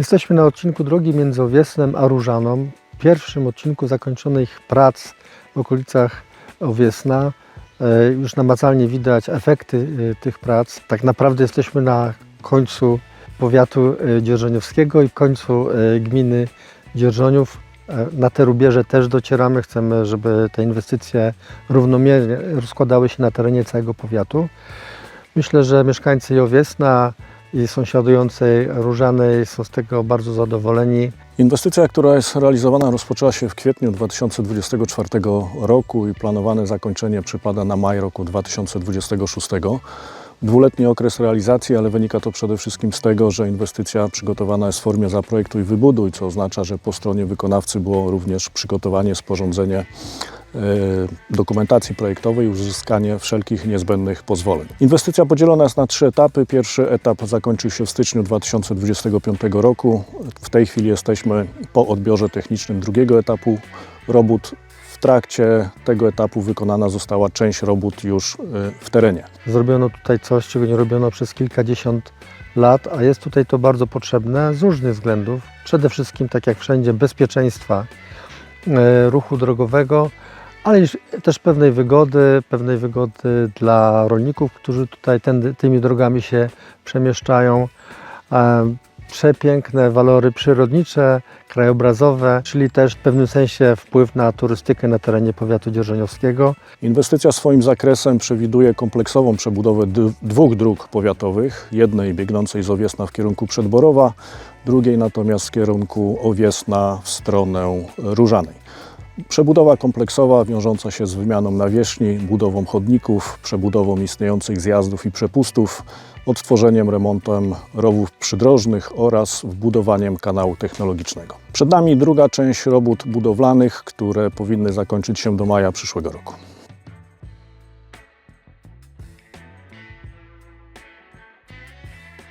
Jesteśmy na odcinku drogi między Owiesnem a Różaną, pierwszym odcinku zakończonych prac w okolicach Owiesna. E, Już namacalnie widać efekty e, tych prac. Tak naprawdę jesteśmy na końcu powiatu e, dzierżoniowskiego i końcu gminy Dzierżoniów. Na te rubieże też docieramy. Chcemy, żeby te inwestycje równomiernie rozkładały się na terenie całego powiatu. Myślę, że mieszkańcy i Owiesna i sąsiadującej Różanej są z tego bardzo zadowoleni. Inwestycja, która jest realizowana, rozpoczęła się w kwietniu 2024 roku i planowane zakończenie przypada na maj roku 2026. Dwuletni okres realizacji, ale wynika to przede wszystkim z tego, że inwestycja przygotowana jest w formie zaprojektuj i wybuduj, co oznacza, że po stronie wykonawcy było również przygotowanie, sporządzenie dokumentacji projektowej uzyskanie wszelkich niezbędnych pozwoleń. Inwestycja podzielona jest na trzy etapy. Pierwszy etap zakończył się w styczniu 2025 roku. W tej chwili jesteśmy po odbiorze technicznym drugiego etapu robót. W trakcie tego etapu wykonana została część robót już e, w terenie. Zrobiono tutaj coś, czego nie robiono przez kilkadziesiąt lat, a jest tutaj to bardzo potrzebne z różnych względów. Przede wszystkim, tak jak wszędzie, bezpieczeństwa e, ruchu drogowego, ale też pewnej wygody, pewnej wygody dla rolników, którzy tutaj tędy, tymi drogami się przemieszczają. E, Przepiękne walory przyrodnicze, krajobrazowe, czyli też w pewnym sensie wpływ na turystykę na terenie powiatu dzierżoniowskiego. Inwestycja swoim zakresem przewiduje kompleksową przebudowę dwóch dróg powiatowych, jednej biegnącej z Owiesna w kierunku Przedborowa, drugiej natomiast w kierunku Owiesna w stronę Różanej. Przebudowa kompleksowa wiążąca się z wymianą nawierzchni, budową chodników, przebudową istniejących zjazdów i przepustów, odtworzeniem, remontem rowów przydrożnych oraz wbudowaniem kanału technologicznego. Przed nami druga część robót budowlanych, które powinny zakończyć się do maja przyszłego roku.